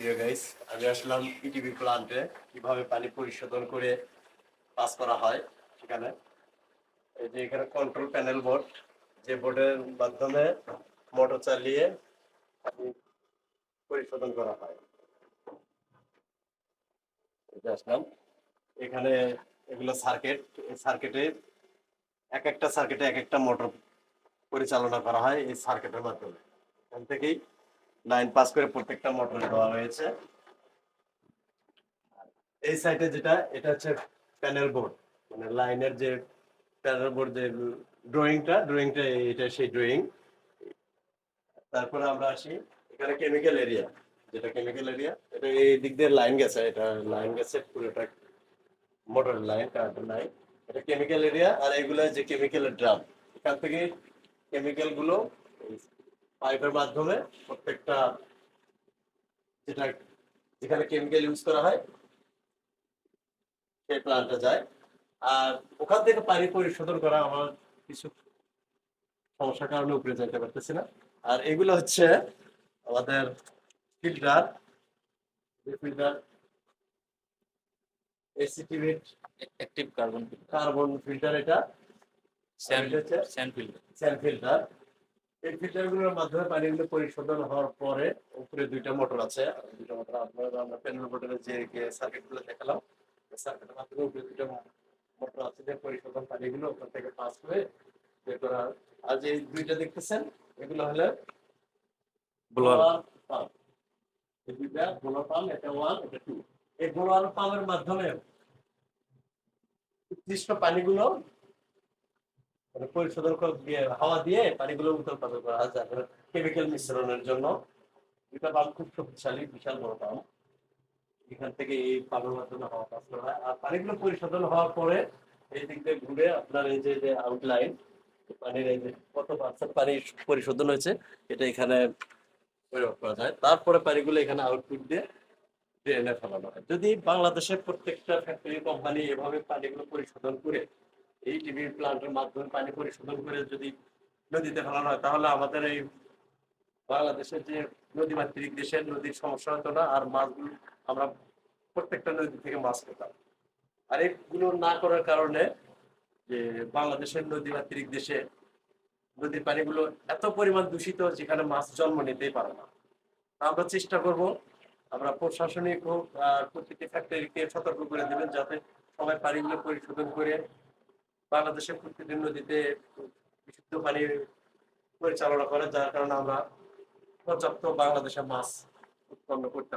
প্রিয় গাইস আমি আসলাম ইটিভি প্লান্টে কীভাবে পানি পরিশোধন করে পাস করা হয় সেখানে। এই যে এখানে কন্ট্রোল প্যানেল বোর্ড যে বোর্ডের মাধ্যমে মোটর চালিয়ে পানি পরিশোধন করা হয়। আসলাম। এখানে এগুলো সার্কিট এই সার্কিটে এক একটা সার্কিটে এক একটা মোটর পরিচালনা করা হয় এই সার্কিটের মাধ্যমে। এখান থেকেই লাইন পাস করে প্রত্যেকটা মোটর দেওয়া হয়েছে। এই সাইডে যেটা, এটা হচ্ছে প্যানেল বোর্ড মানে লাইনের যে প্যানেল বোর্ড যে ড্রয়িংটা ড্রয়িংটা এটা সেই ড্রয়িং তারপরে আমরা আসি, এখানে কেমিক্যাল এরিয়া যেটা কেমিক্যাল এরিয়া এটা এই দিক দিয়ে লাইন গেছে, এটা লাইন গেছে পুরোটা মোটর লাইন কারেন্টের লাইন এটা কেমিক্যাল এরিয়া আর এগুলো যে কেমিক্যালের ড্রাম এখান থেকে কেমিক্যালগুলো পাইপের মাধ্যমে প্রত্যেকটা যেটা যেখানে কেমিক্যাল ইউজ করা হয় সেই প্লান্টে যায়। আর ওখান থেকে পানি পরিশোধন করা আমার কিছু সমস্যার কারণে উপরে যেতে পারতেছি না। আর এগুলো হচ্ছে আমাদের ফিল্টার ফিল্টার এসিটিভিট অ্যাক্টিভ কার্বন কার্বন ফিল্টার এটা। Sand sand filter sand filter এই ফিল্টারগুলোর মাধ্যমে পানিগুলো পরিশোধন হওয়ার পরে উপরে দুইটা মোটর আছে আর দুইটা মোটর আপনারা আমরা প্যানেল বোর্ডের যে সার্কিটগুলো দেখালাম সার্কিটের মাধ্যমে উপরে দুইটা মোটর আছে যে পরিশোধন পানিগুলো ওখান থেকে পাস করে বের করা আর যে এই দুইটা দেখতেছেন এগুলো হলো ব্লোয়ার পাম্প এই দুইটা ব্লোয়ার পাম্প এটা ওয়ান এটা টু এই ব্লোয়ার পাম্পের মাধ্যমে উৎকৃষ্ট পানিগুলো পরিশোধন করে দিয়ে হাওয়া দিয়ে পানিগুলো উত্তর পাতন করা হয় যাতে কেমিক্যাল মিশ্রণের জন্য। এটা পাম্প খুব শক্তিশালী, বিশাল বড় পাম্প এখান থেকে এই পাম্পের মাধ্যমে হাওয়া পাস করা হয়। আর পানিগুলো পরিশোধন হওয়ার পরে এই দিক দিয়ে ঘুরে আপনার এই যে যে আউটলাইন পানির এই যে কত পার্সেন্ট পানি পরিশোধন হয়েছে, এটা এখানে প্রয়োগ করা যায়। তারপরে পানিগুলো এখানে আউটপুট দিয়ে ড্রেনে ফেলানো হয়। যদি বাংলাদেশের প্রত্যেকটা ফ্যাক্টরি কোম্পানি এভাবে পানিগুলো পরিশোধন করে এই টিভি প্লান্টের মাধ্যমে পানি পরিশোধন করে যদি নদীতে ফেলানো হয়, তাহলে আমাদের এই বাংলাদেশের যে নদী মাতৃক দেশের নদীর সমস্যা হতো না, আর মাছগুলো আমরা প্রত্যেকটা নদী থেকে মাছ পেতাম। আর এগুলো না করার কারণে যে বাংলাদেশের নদী মাতৃক দেশে নদীর পানিগুলো এত পরিমাণ দূষিত যেখানে মাছ জন্ম নিতেই পারে না। আমরা চেষ্টা করব, আমরা প্রশাসনিক হোক আর প্রত্যেকটি ফ্যাক্টরিকে সতর্ক করে দেবেন যাতে সবাই পানিগুলো পরিশোধন করে বাংলাদেশের প্রতিদিন নদীতে বিশুদ্ধ পানি পরিচালনা করে, যার কারণে আমরা পর্যাপ্ত বাংলাদেশে মাছ উৎপন্ন করতে